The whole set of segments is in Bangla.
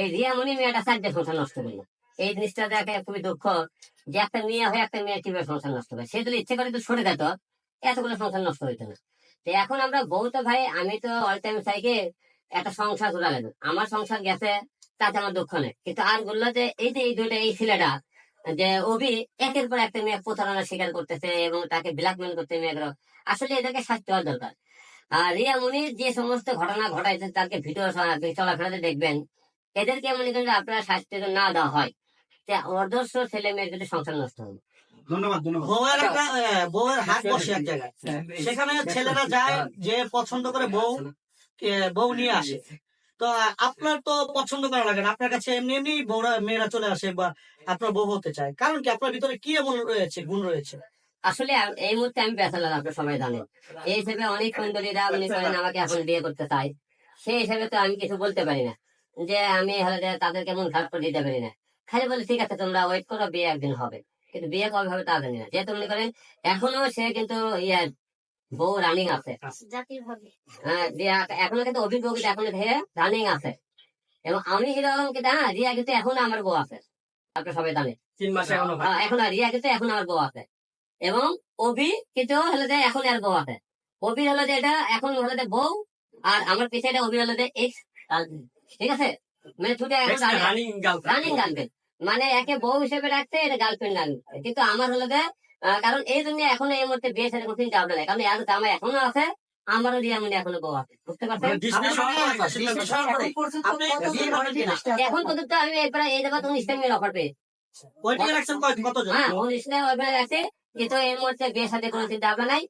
এই রিয়ামণি মেয়েটা চারটে সংসার নষ্ট করল এই জিনিসটা দেখে খুবই দুঃখ যে একটা মেয়ে হয়ে, একটা মেয়ে কীভাবে সংসার নষ্ট করে? সে যদি ইচ্ছে করে তো সরে যেত, এতগুলো সংসার নষ্ট হইতো না। তো এখন আমরা বউ তো ভাই, আমি তো অল টাইম চাইকে একটা সংসার জোড়া গেল আমার সংসার গেছে, তাতে আমার দুঃখ নেই। কিন্তু আর বলল যে, এই যে এই দুইটা, এই ছেলেটা, যে অভি একের পর একটা মেয়ে প্রতারণা স্বীকার করতেছে এবং তাকে ব্ল্যাকমেল করতে মেয়েগুলো আসলে এদেরকে শাস্তি হওয়া দরকার। আর রিয়া মুনি যে সমস্ত ঘটনা ঘটাইছে, তাকে ভিডিও চলাফেরাতে দেখবেন। এদেরকে মনে করেন আপনারা শাস্তি যদি না দেওয়া হয়। তে অদর্শ ছেলে মেয়ের যদি সংসার নষ্ট হবে। ধন্যবাদ ধন্যবাদ। একটা বউয়ের হাট বসে এক জায়গায়। সেখানে ছেলেরা যায় যে পছন্দ করে বউ বউ নিয়ে আসে। তো আপনার তো পছন্দ করা লাগে না। আপনার কাছে এমনি এমনি বউরা মেয়েরা চলে আসে বা আপনার বউ হতে চায়। কারণ কি আপনার ভিতরে কি এমন রয়েছে গুণ রয়েছে? আসলে এই মুহূর্তে আমি বেসালাম আপনার সবাই জানেন। এই হিসেবে অনেক সুন্দরীরা মনে করেন আমাকে এখন বিয়ে করতে চায়। সেই হিসেবে তো আমি কিছু বলতে পারি না। যে আমি হলে যে তাদের কেমন ঘাট করে দিতে পারি না। খালি বলে ঠিক আছে তোমরা ওয়েট করো বিয়ে একদিন হবে। কিন্তু বিয়ে কবে হবে তা জানি না। যেহেতু মনে করেন এখনও সে কিন্তু ইয়ে বউ রানিং আছে। হ্যাঁ এখনও কিন্তু অভিযোগ এখনও ধীরে রানিং আছে। এবং আমি হিরো কিন্তু হ্যাঁ রিয়া কিন্তু এখনও আমার বউ আছে। আপনি সবাই জানে তিন মাসে হ্যাঁ, এখন আর রিয়া কিন্তু এখন আমার বউ আছে। এবং অভি কিন্তু হলো যে এখন আর বউ আছে। অভি হলো যে এটা এখন হলো যে বউ আর আমার পিছিয়ে অভি হলো যে এক্স ঠিক আছে? মানে ছুটে রানিং রানিং গার্লফ্রেন্ড মানে একে বউ হিসেবে রাখতে এটা গার্লফ্রেন্ড রাখবে কিন্তু আমার হলো যে আহ, কারণ এই জন্য এখন এই মুহূর্তে বিয়ে সেরকম চিন্তা ভাবনা নেই। কারণ এর আমার এখনও আছে আমারও রিয়া মনে এখনও বউ আছে। বুঝতে পারছেন? আপনি বিয়ে করেন কিনা? এখন পর্যন্ত আমি এরপরে এই দেবা তখন ইসলামের অফার পেয়ে হ্যাঁ ইসলাম অফার আছে কিন্তু এই মুহূর্তে বিয়ের সাথে কোনো চিন্তা ভাবনা নাই।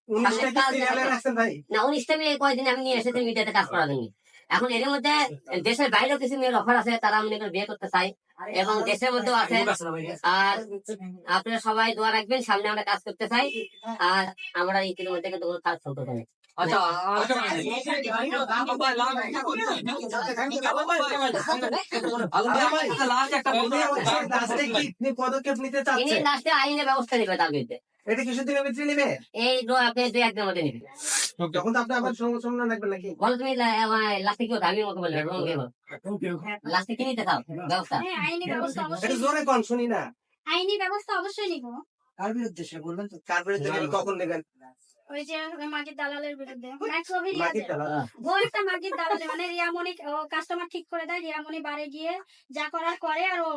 না উনিশ টাইমে কয়েকদিন আমি নিয়ে এসেছি মিডিয়াতে কাজ করার জন্য। এখন এর মধ্যে দেশের বাইরেও কিছু মেয়ের অফার আছে তারা মনে করে বিয়ে করতে চাই এবং দেশের মধ্যেও আছে। আর আপনারা সবাই দোয়া রাখবেন সামনে আমরা কাজ করতে চাই। আর আমরা ইতির মধ্যে কিন্তু কোনো কাজ চলতে পারি আচ্ছা পদক্ষেপ নিতে চাচ্ছেন আইনের ব্যবস্থা নেবে তার বিরুদ্ধে। এটা কিছু দিনের ভিতরে নেবে? এই দো- আপনি দুই একদিনের মধ্যে নেবেন। তখন তো আপনি আবার সমস্যা রাখবেন নাকি? বলো তুমি লাস্টে কি আমি ওকে বলবে লাস্টে কি নিতে চাও ব্যবস্থা। হ্যাঁ আইনি ব্যবস্থা অবশ্যই। জোরে কন শুনি না। আইনি ব্যবস্থা অবশ্যই নিব। কার বিরুদ্ধে সে বলবেন তো? কার বিরুদ্ধে কখন নেবেন ওই যে মাগির দালালের বিরুদ্ধে। ম্যাক্স অভি মাটির রিয়াজের। তালা ও একটা মাগির দালালে মানে রিয়ামণি কাস্টমার ঠিক করে দেয় রিয়ামণি বারে গিয়ে যা করার করে আর ও